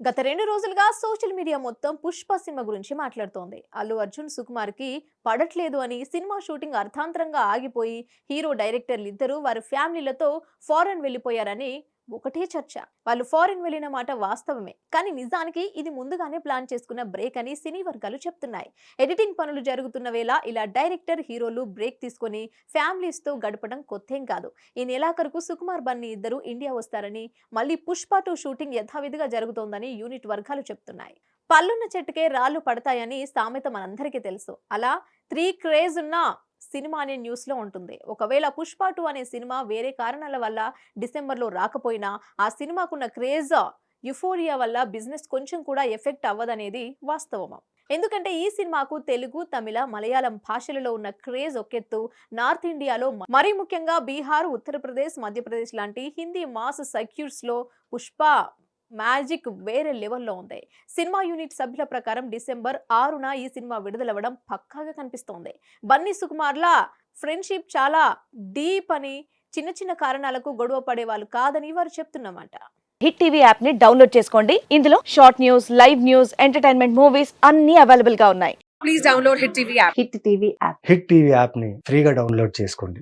గత రెండు రోజులుగా సోషల్ మీడియా మొత్తం పుష్ప సినిమా గురించి మాట్లాడుతోంది. అల్లు అర్జున్ సుకుమార్కి పడట్లేదు అని సినిమా షూటింగ్ అర్థాంతరంగా ఆగిపోయి హీరో డైరెక్టర్లు ఇద్దరు వారి ఫ్యామిలీలతో ఫారెన్ వెళ్ళిపోయారని ఒకటే చర్చ. వాళ్ళు ఫారిన్ వెళ్ళిన మాట వాస్తవమే. కానీ నిజానికి ఇది ముందుగానే ప్లాన్ చేసుకున్న బ్రేక్ అని సినీ వర్గాలు చెప్తున్నాయి. ఎడిటింగ్ పనులు జరుగుతున్న వేళ ఇలా డైరెక్టర్ హీరోలు బ్రేక్ తీసుకొని ఫ్యామిలీస్తో గడపడం కొత్తేం కాదు. ఈ నెలాఖరుకు సుకుమార్ బన్నీ ఇద్దరు ఇండియా వస్తారని మళ్ళీ పుష్ప టూ షూటింగ్ యథావిధిగా జరుగుతోందని యూనిట్ వర్గాలు చెప్తున్నాయి. పళ్ళున్న చెట్టుకే రాళ్ళు పడతాయని సామెత మనందరికీ తెలుసు. అలా త్రీ క్రేజ్ ఉన్న సినిమా అనే న్యూస్లో ఉంటుంది. ఒకవేళ పుష్ప టూ అనే సినిమా వేరే కారణాల వల్ల డిసెంబర్లో రాకపోయినా ఆ సినిమాకున్న క్రేజ్ యుఫోరియా వల్ల బిజినెస్ కొంచెం కూడా ఎఫెక్ట్ అవ్వదనేది వాస్తవం ఎందుకంటే ఈ సినిమాకు తెలుగు తమిళ మలయాళం భాషలలో ఉన్న క్రేజ్ ఒకెత్తు నార్త్ ఇండియాలో మరీ ముఖ్యంగా బీహార్ ఉత్తరప్రదేశ్ మధ్యప్రదేశ్ లాంటి హిందీ మాస్ సర్క్యూట్స్లో పుష్ప మ్యాజిక్ వేరే లెవెల్లో ఉంది. సినిమా యూనిట్ సభ్యుల ప్రకారం డిసెంబర్ ఆరున ఈ సినిమా విడుదలవ్వడం పక్కాగా కనిపిస్తోంది. బన్నీ సుకుమార్లా ఫ్రెండ్షిప్ చాలా డీప్ అని చిన్న చిన్న కారణాలకు గొడవ పడే వాళ్ళు కాదని వారు చెప్తున్నమాట. హిట్ టీవీ యాప్ని డౌన్లోడ్ చేసుకోండి. ఇందులో short news live news entertainment movies అన్ని అవైలబుల్గా ఉన్నాయి. please download Hit TV app. Hit TV app. Hit TV యాప్ని ఫ్రీగా డౌన్లోడ్ చేసుకోండి.